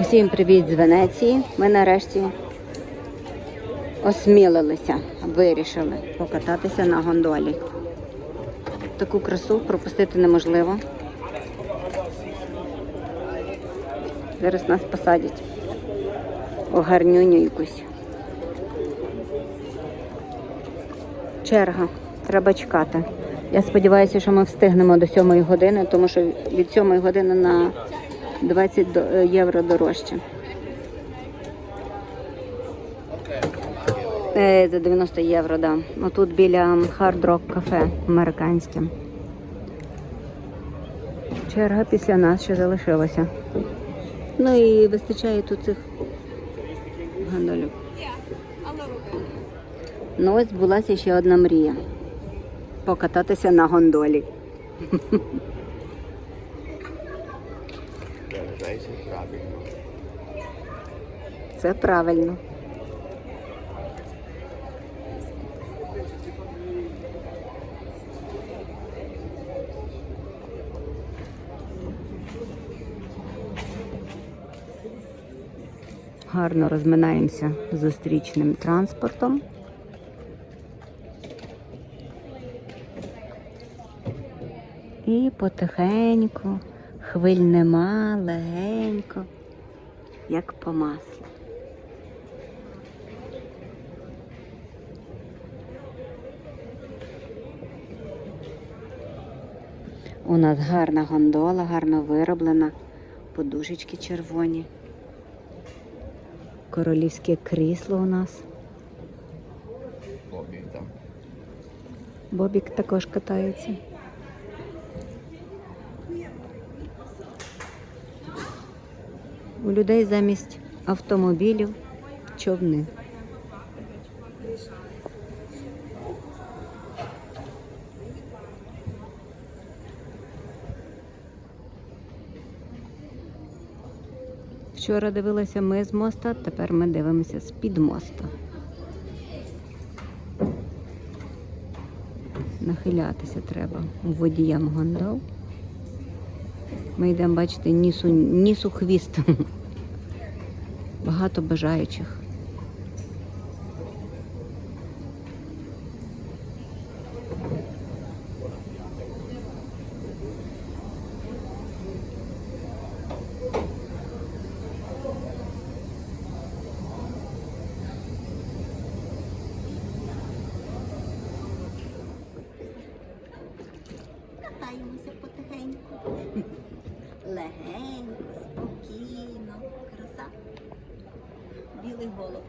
Усім привіт з Венеції. Ми нарешті осмілилися, вирішили покататися на гондолі. Таку красу пропустити неможливо. Зараз нас посадять у гарнюню якусь. Черга. Треба чекати. Я сподіваюся, що ми встигнемо до 7 години, тому що від 7 години на 20 е, євро дорожче. Е, За 90 євро, так. Да. Отут біля Hard Rock кафе американське. Черга після нас ще залишилася. Ну і вистачає тут цих гандолів. Ну ось збулася ще одна мрія. Покататися на гондолі. Це правильно. Гарно розминаємося зустрічним транспортом. І потихеньку, хвиль нема, легенько, як по маслу. У нас гарна гондола, гарно вироблена, подушечки червоні. Королівське крісло у нас. Bobby там. Бобік також катається. У людей замість автомобілів човни. Вчора дивилися ми з моста, тепер ми дивимося з-під моста. Нахилятися треба водіям гондол. Ми йдемо, бачите, нісу, нісу хвіст. Багато бажаючих. Катаємося потихеньку. Легенько, спокійно. Краса. Білий голуб.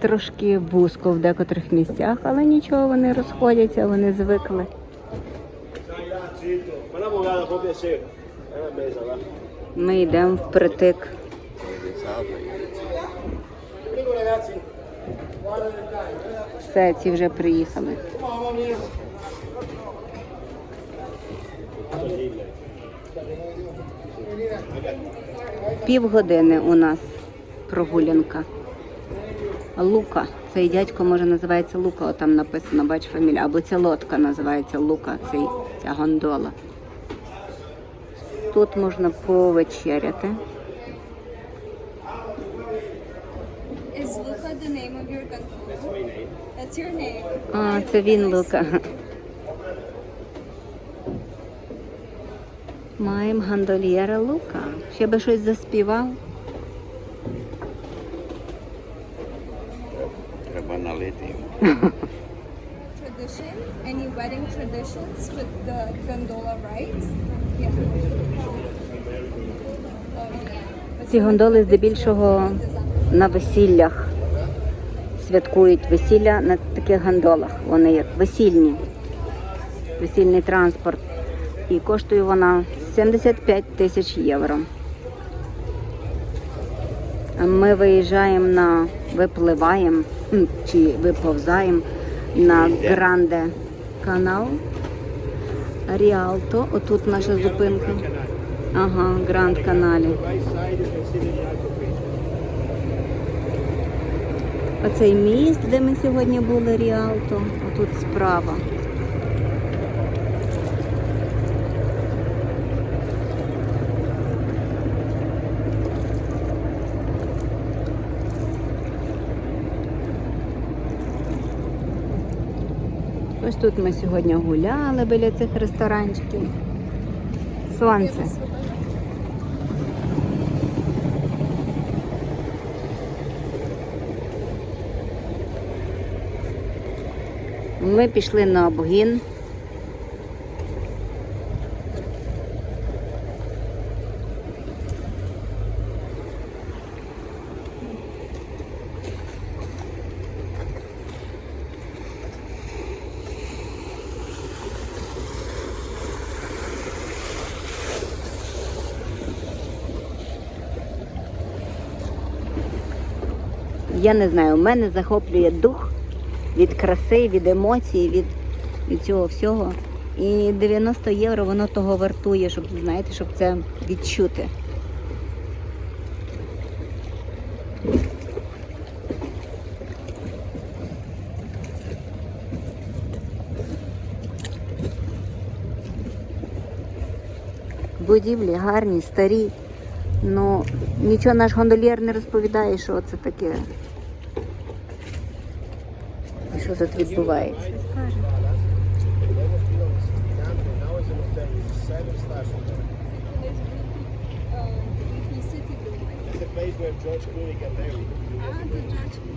Трошки вузько в декотрих місцях, але нічого, вони розходяться, вони звикли. Ми йдемо впритик. Все, ці вже приїхали. Півгодини у нас прогулянка. Лука. Цей дядько може називається Лука, от там написано, бач фамілія. Або ця лодка називається Лука, цей, ця гондола. Тут можна повечеряти. Is Luca the name of your gondola? That's your name. А, це він Лука. Маємо гандольєра Лука. Ще би щось заспівав. Треба налити. Tradition? Any wedding traditions with the gondola ride? Yeah. Ці гондоли здебільшого на весіллях святкують весілля на таких гондолах. Вони як весільні, весільний транспорт. І коштує вона 75 тисяч євро. Ми виїжджаємо на випливаємо чи виповзаємо на Гранде канал. Ріалто. Отут наша зупинка. Ага, Гранд каналі. Оцей міст, де ми сьогодні були Ріалто, отут справа. Ось тут ми сьогодні гуляли біля цих ресторанчиків. Сонце. Ми пішли на обгін. Я не знаю, мене захоплює дух від краси, від емоцій, від, від цього всього. І 90 євро воно того вартує, щоб знаєте, щоб це відчути. Будівлі гарні, старі. Ну, нічого наш гондольєр не розповідає, що це таке.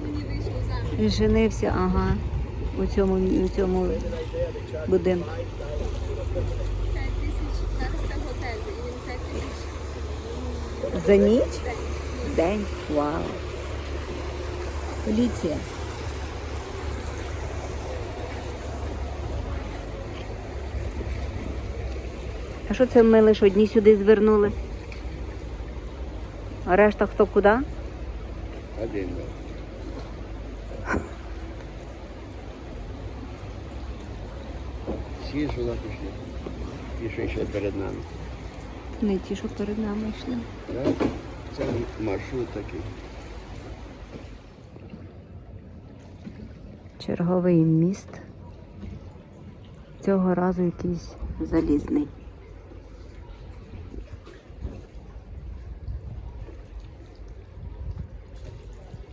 Мені вийшов заміж. Він женився, ага, у цьому, у цьому будинку. 5 тисяч, зараз це готель, і він 5 тисяч. За ніч? День? Вау. Поліція. А що це ми лише одні сюди звернули? А решта хто куди? Один. Всі сюди пішли. Ті, що йшли перед нами. Не ті, що перед нами йшли. Так? Це маршрут такий. Черговий міст. Цього разу якийсь залізний.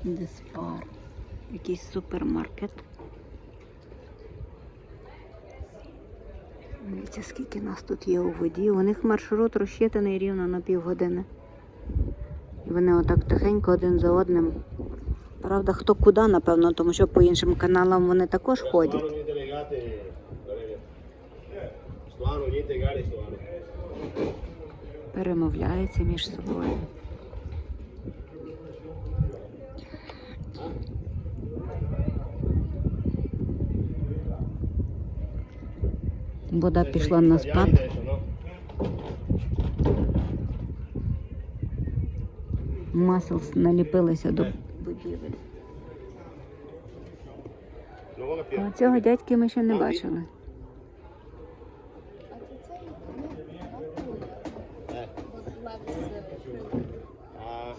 Диспар. Якийсь супермаркет. Дивіться, скільки нас тут є у воді. У них маршрут розчитаний рівно на півгодини. І вони отак тихенько один за одним. Правда, хто куди, напевно, тому що по іншим каналам вони також ходять. Stvarno. перемовляються між собою. Вода пішла на спад. Маселс наліпилися до будівель. Цього дядьки ми ще не бачили. А це цей? Ну, Eh. Левс. Ah,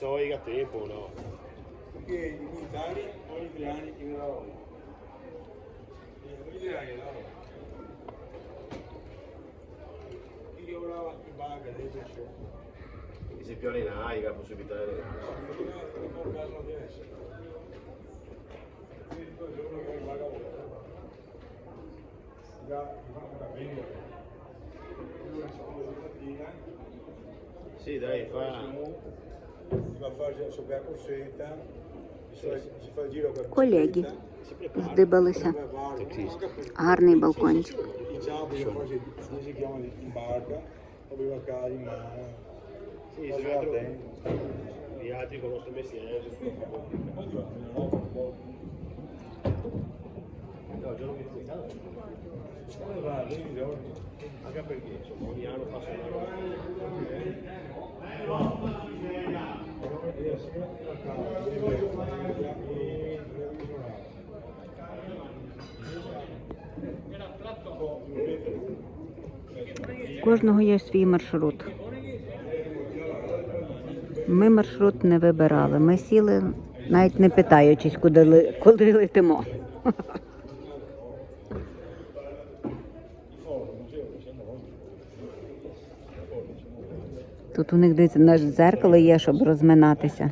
c'ho mica tempo, no? Perché in Italia ogni adesso c'è. Quindi se più allenai, la possibilità di allenare. Non può caso non deve essere. Quindi poi uno che in banca lavora. Già, va bene. Allora c'è Sì, dai, fa... si va a fare sopra la corsetta, si fa, il giro per la Колеги corsetta, здибалися. Гарний balconчик. proprio a in mano. Sì, più altro, gli altri con il nostro mestiere. No, giorno che ti Anche perché ogni anno passa una roba. Eh, no. Кожного є свій маршрут. Ми маршрут не вибирали. Ми сіли, навіть не питаючись, куди, куди летимо. Тут у них дивіться, наше дзеркало є, щоб розминатися.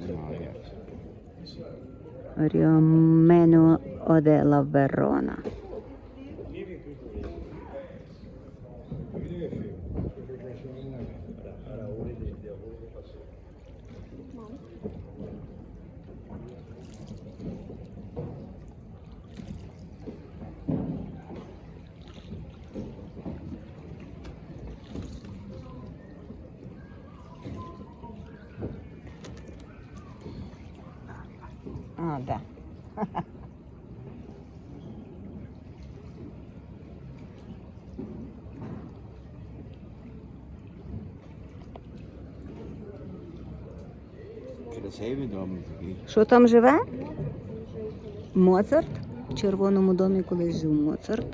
Ріомену оде ла Верона. А, да. Красивий дом такий. Що там живе? Моцарт. В червоному домі колись жив Моцарт.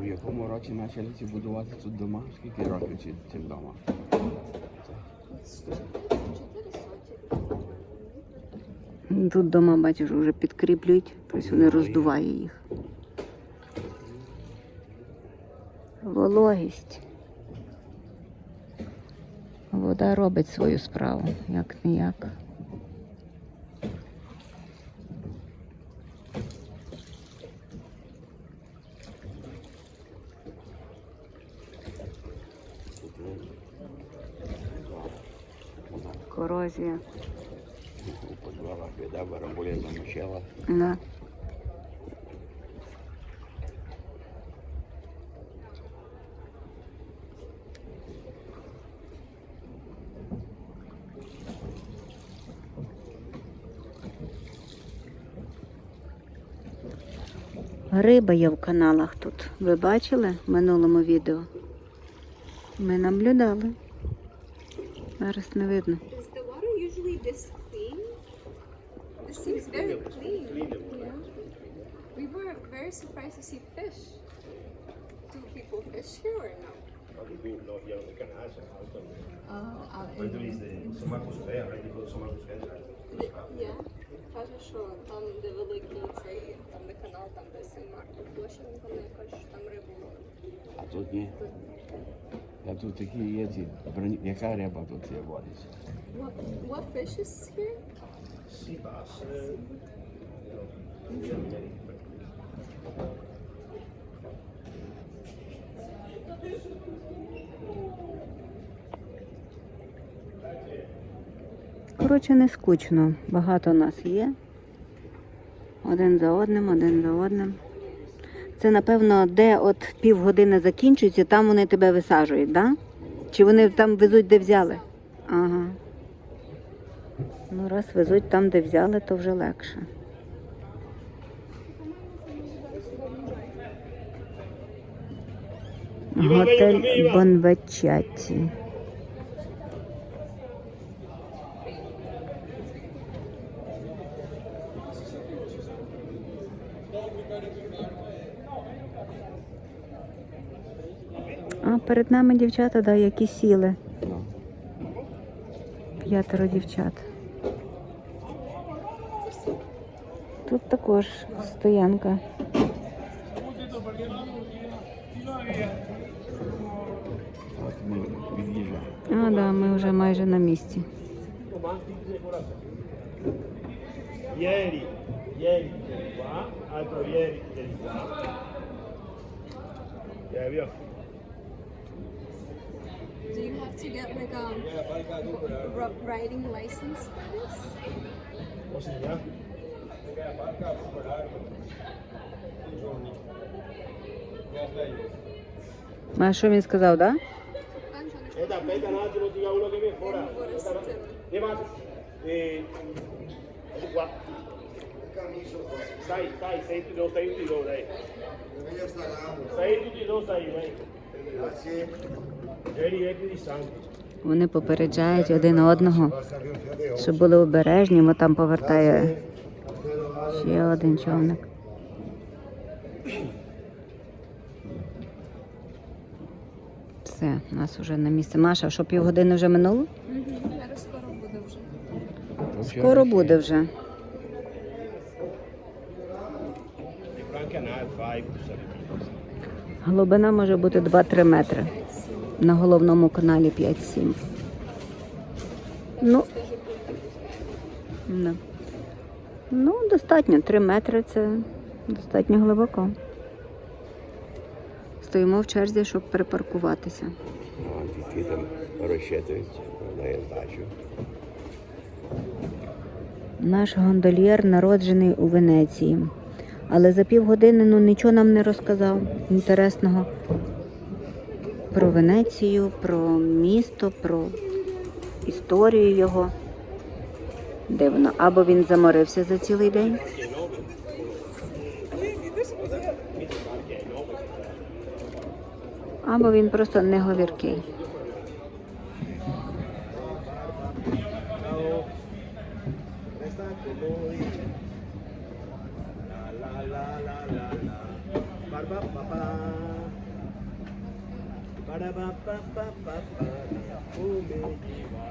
У якому році почали будувати тут дома? Скільки років ці, цим Тут дома, бачиш, вже підкріплюють, тобто вони роздуває їх. Вологість. Вода робить свою справу, як не як. Корозія. У підвалах біда, барабуля замочила. Да. Риба є в каналах тут. Ви бачили в минулому відео? Ми наблюдали. Зараз не видно. Is the water usually this clean? This seems very clean. Yeah. We were very surprised to see fish. Do people fish here or no? No, ja, we kan haar zeggen. houdt dan. Oh, out Maar er is de Somakus Veja, die wil Somakus Veja. Yeah. Каже, що там, де великий цей, там де канал, там де Сен-Марк, площа, вони кажуть, що там рибу ловлять. А тут ні. А тут такі є ці. броні- Яка риба тут є водиться? What, what fish is here? Siba's. Коротше, не скучно. Багато нас є. Один за одним, один за одним. Це, напевно, де от півгодини закінчується, там вони тебе висаджують, да? Чи вони там везуть, де взяли? Ага. Ну, раз везуть там, де взяли, то вже легше. Готель Бонвечаті. А перед нами дівчата, да, які сіли. П'ятеро дівчат. Тут також стоянка. А, да, ми вже майже на місці. Do you have to get like a ri- riding license for this? Posso andare? А що він сказав, так? Да? Aspetta, aspetta un attimo, dica uno che viene fuori. Levate. Eh, di qua. Stai, stai, stai tutti dove stai tutti dove, dai. Stai tutti dove stai, dai. Vieni, vieni di sangue. Вони попереджають один одного, щоб були обережні, бо там повертає ще один човник. Все, нас вже на місці. Маша, що півгодини вже минуло? Скоро буде вже. Скоро буде вже. Глибина може бути 2-3 метри. На головному каналі 5-7. Ну, ну, достатньо. 3 метри це достатньо глибоко. Стоїмо в черзі, щоб перепаркуватися. які там розчитують на здачу. Наш гондольєр народжений у Венеції. Але за півгодини ну, нічого нам не розказав інтересного про Венецію, про місто, про історію його. Дивно. Або він заморився за цілий день. Або він просто неговіркий. Resta como dice. Para pa pa pa pa pa oh me lleva.